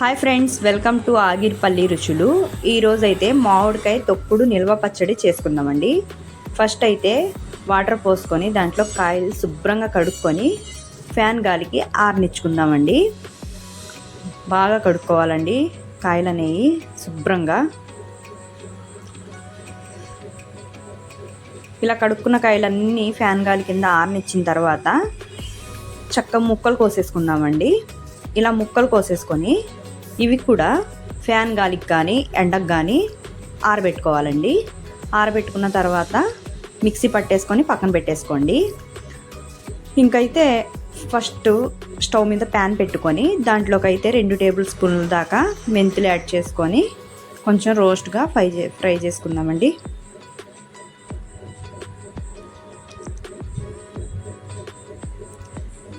Hi friends welcome to Agiripalli రుచులు ఈరోజైతే మామిడికాయ తొక్కుడు నిల్వ పచ్చడి చేసుకుందామండి. ఫస్ట్ అయితే వాటర్ పోసుకొని దాంట్లో కాయలు శుభ్రంగా కడుక్కొని ఫ్యాన్ గాలికి ఆరనిచ్చుకుందామండి. బాగా కడుక్కోవాలండి. కాయలు అనేవి శుభ్రంగా. ఇలా కడుక్కున్న కాయలన్నీ ఫ్యాన్ గాలి కింద ఆరనిచ్చిన తర్వాత చక్క ముక్కలు కోసేసుకుందామండి. ఇలా ముక్కలు కోసేసుకొని ఇవి కూడా ఫ్యాన్ గాలికి కానీ ఎండకు కానీ ఆరబెట్టుకోవాలండి. ఆరబెట్టుకున్న తర్వాత మిక్సీ పట్టేసుకొని పక్కన పెట్టేసుకోండి. ఇంకైతే ఫస్ట్ స్టవ్ మీద ప్యాన్ పెట్టుకొని దాంట్లోకి అయితే రెండు టేబుల్ స్పూన్ల దాకా మెంతులు యాడ్ చేసుకొని కొంచెం రోస్ట్గా ఫ్రై చే ఫ్రై చేసుకుందామండి.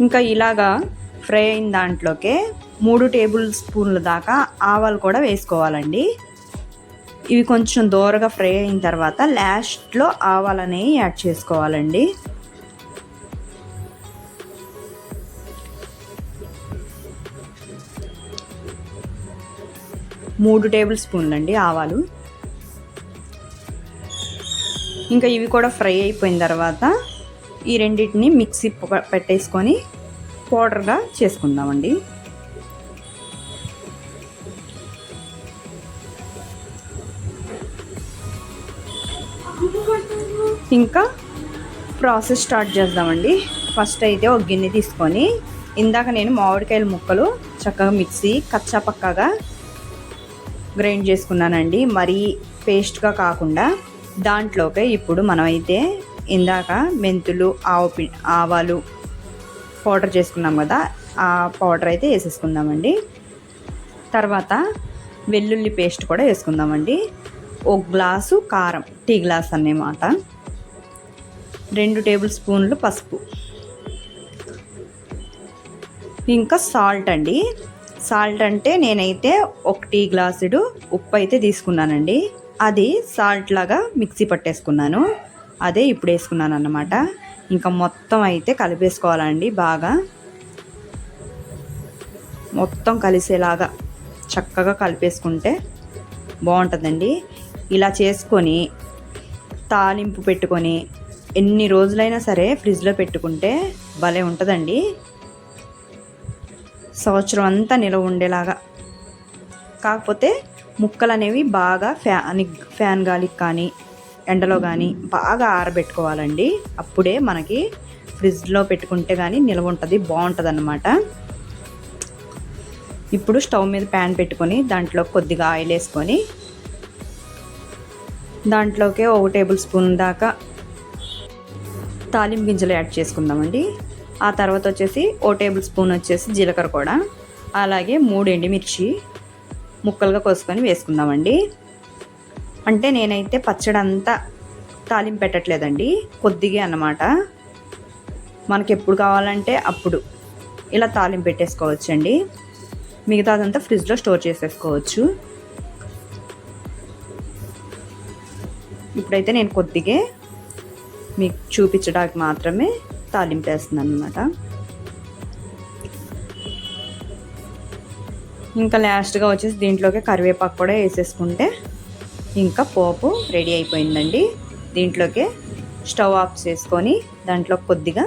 ఇంకా ఇలాగా ఫ్రై అయిన దాంట్లోకే మూడు టేబుల్ స్పూన్ల దాకా ఆవాలు కూడా వేసుకోవాలండి. ఇవి కొంచెం దూరగా ఫ్రై అయిన తర్వాత లాస్ట్లో ఆవాలు అనేవి యాడ్ చేసుకోవాలండి. మూడు టేబుల్ స్పూన్లు అండి ఆవాలు. ఇంకా ఇవి కూడా ఫ్రై అయిపోయిన తర్వాత ఈ రెండింటిని మిక్సీ పెట్టేసుకొని పౌడర్గా చేసుకుందామండి. ఇంకా ప్రాసెస్ స్టార్ట్ చేద్దామండి. ఫస్ట్ అయితే ఒక గిన్నె తీసుకొని ఇందాక నేను మామిడికాయల ముక్కలు చక్కగా మిక్సీ కచ్చా పక్కగా గ్రైండ్ చేసుకున్నానండి. మరీ పేస్ట్గా కాకుండా దాంట్లోకి ఇప్పుడు మనమైతే ఇందాక మెంతులు ఆవు పి ఆవాలు పౌడర్ చేసుకున్నాం కదా ఆ పౌడర్ అయితే వేసేసుకుందామండి. తర్వాత వెల్లుల్లి పేస్ట్ కూడా వేసుకుందామండి. ఒక గ్లాసు కారం టీ గ్లాస్ అన్నమాట. రెండు టేబుల్ స్పూన్లు పసుపు. ఇంకా సాల్ట్ అండి. సాల్ట్ అంటే నేనైతే ఒక టీ గ్లాసుడు ఉప్పు అయితే తీసుకున్నానండి. అది సాల్ట్ లాగా మిక్సీ పట్టేసుకున్నాను. అదే ఇప్పుడు వేసుకున్నాను అన్నమాట. ఇంకా మొత్తం అయితే కలిపేసుకోవాలండి బాగా. మొత్తం కలిసేలాగా చక్కగా కలిపేసుకుంటే బాగుంటుందండి. ఇలా చేసుకొని తాలింపు పెట్టుకొని ఎన్ని రోజులైనా సరే ఫ్రిడ్జ్లో పెట్టుకుంటే భలే ఉంటుందండి. సంవత్సరం అంతా నిలవ ఉండేలాగా. కాకపోతే ముక్కలు అనేవి బాగా ఫ్యాన్ ఫ్యాన్ గాలికి కానీ ఎండలో కానీ బాగా ఆరబెట్టుకోవాలండి. అప్పుడే మనకి ఫ్రిడ్జ్లో పెట్టుకుంటే కానీ నిల్వ ఉంటుంది బాగుంటుంది అన్నమాట ఇప్పుడు స్టవ్ మీద ప్యాన్ పెట్టుకొని దాంట్లో కొద్దిగా ఆయిల్ వేసుకొని దాంట్లోకి ఒక టేబుల్ స్పూన్ దాకా తాలింపు గింజలు యాడ్ చేసుకుందామండి. ఆ తర్వాత వచ్చేసి ఓ టేబుల్ స్పూన్ వచ్చేసి జీలకర్ర కూడా అలాగే మూడు ఎండుమిర్చి ముక్కలుగా కోసుకొని వేసుకుందామండి. అంటే నేనైతే పచ్చడి అంతా తాలింపు పెట్టట్లేదండి కొద్దిగా అన్నమాట. మనకి ఎప్పుడు కావాలంటే అప్పుడు ఇలా తాలింపు పెట్టేసుకోవచ్చండి. మిగతాదంతా ఫ్రిడ్జ్లో స్టోర్ చేసేసుకోవచ్చు. ఇప్పుడైతే నేను కొద్దిగా మీకు చూపించడానికి మాత్రమే తాలింపు వేస్తున్నాను అనమాట ఇంకా లాస్ట్గా వచ్చేసి దీంట్లోకి కరివేపాకు కూడా వేసేసుకుంటే ఇంకా పోపు రెడీ అయిపోయిందండి. దీంట్లోకి స్టవ్ ఆఫ్ చేసుకొని దాంట్లో కొద్దిగా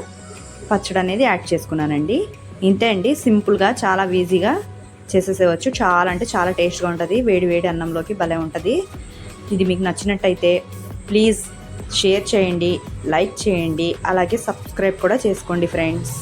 పచ్చడి అనేది యాడ్ చేసుకున్నానండి. ఇంతే అండి సింపుల్గా చాలా ఈజీగా చేసేసేవచ్చు. చాలా అంటే చాలా టేస్ట్గా ఉంటుంది వేడి వేడి అన్నంలోకి భలే ఉంటుంది. ఇది మీకు నచ్చినట్టయితే ప్లీజ్ షేర్ చేయండి లైక్ చేయండి అలాగే సబ్స్క్రైబ్ కూడా చేసుకోండి ఫ్రెండ్స్.